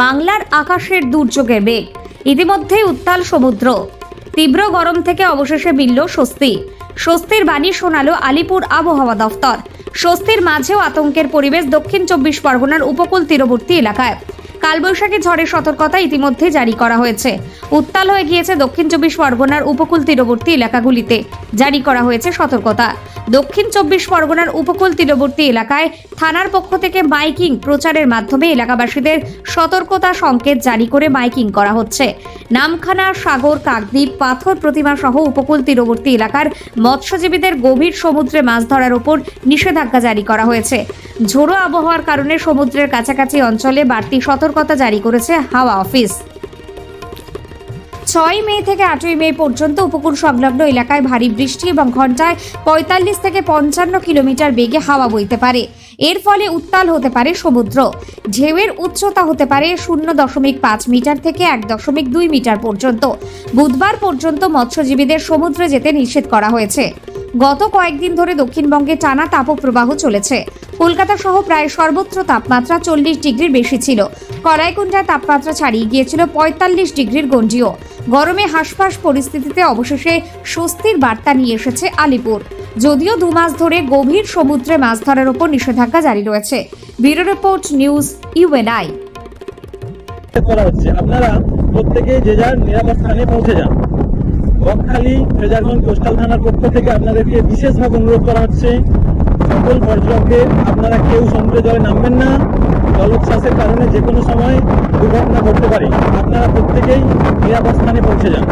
বাংলার আকাশের দুর্যোগের বেগ ইতিমধ্যেই উত্তাল সমুদ্র। তীব্র গরম থেকে অবশেষে মিলল স্বস্তি। স্বস্তির বাণী শোনালো আলিপুর আবহাওয়া দফতর। স্বস্তির মাঝেও আতঙ্কের পরিবেশ দক্ষিণ চব্বিশ পরগনার উপকূল তীরবর্তী এলাকায়। কালবৈশাখী ঝড়ের সতর্কতা ইতিমধ্যে জারি করা হয়েছে। উত্তাল হয়ে গিয়েছে দক্ষিণ চব্বিশ পরগনার উপকূল তীরবর্তী এলাকাগুলিতে। জারি করা হয়েছে সতর্কতা। দক্ষিণ চব্বিশ পরগনার উপকূল তীরবর্তী এলাকায় থানার পক্ষ থেকে মাইকিং প্রচারের মাধ্যমে এলাকাবাসীদের সতর্কতা সংকেত জারি করে মাইকিং করা হচ্ছে। নামখানা, সাগর, কাকদ্বীপ, পাথর প্রতিমা সহ উপকূল তীরবর্তী এলাকার মৎস্যজীবীদের গভীর সমুদ্রে মাছ ধরার ওপর নিষেধাজ্ঞা জারি করা হয়েছে। ঝোড়ো আবহাওয়ার কারণে সমুদ্রের কাছাকাছি অঞ্চলে বাড়তি সতর্কতা জারি করেছে হাওয়া অফিস। ছয় মে থেকে আটই মে পর্যন্ত উপকূল সংলগ্ন এলাকায় ভারী বৃষ্টি এবং ঘন্টায় পঁয়তাল্লিশ থেকে পঞ্চান্ন কিলোমিটার বেগে হাওয়া বইতে পারে। এর ফলে উত্তাল হতে পারে সমুদ্র। ঢেউয়ের উচ্চতা হতে পারে শূন্য দশমিক পাঁচ মিটার থেকে এক দশমিক দুই মিটার পর্যন্ত। বুধবার পর্যন্ত মৎস্যজীবীদের সমুদ্রে যেতে নিষেধ করা হয়েছে। গত কয়েকদিন ধরে দক্ষিণবঙ্গে টানা তাপপ্রবাহ চলেছে। কলকাতা সহ প্রায় সর্বত্র তাপমাত্রা চল্লিশ ডিগ্রির বেশি ছিল। কলাইকুণ্ডার তাপমাত্রা ছাড়িয়ে গিয়েছিল পঁয়তাল্লিশ ডিগ্রির গণ্ডিও। গরমে হাঁসফাঁস পরিস্থিতিতে অবশেষে স্বস্তির বার্তা নিয়ে এসেছে আলিপুর। যদিও দু মাস ধরে গভীর সমুদ্রে মাছ ধরার ওপর নিষেধাজ্ঞা জারি রয়েছে। Bureau report news UNI. করা আপনারা প্রত্যেকে যে যার নিরাপদ স্থানে পৌঁছে যান। ফেজারগঞ্জ কোস্টাল থানার পক্ষ থেকে আপনাদেরকে বিশেষভাবে অনুরোধ করা হচ্ছে। সকল পর্যটকদের আপনারা কেউ সমুদ্রে জলে নামবেন না। জলোচ্ছ্বাসের কারণে যে কোনো সময় দুর্ঘটনা ঘটতে পারে। আপনারা প্রত্যেকেই নিরাপদ স্থানে পৌঁছে যান।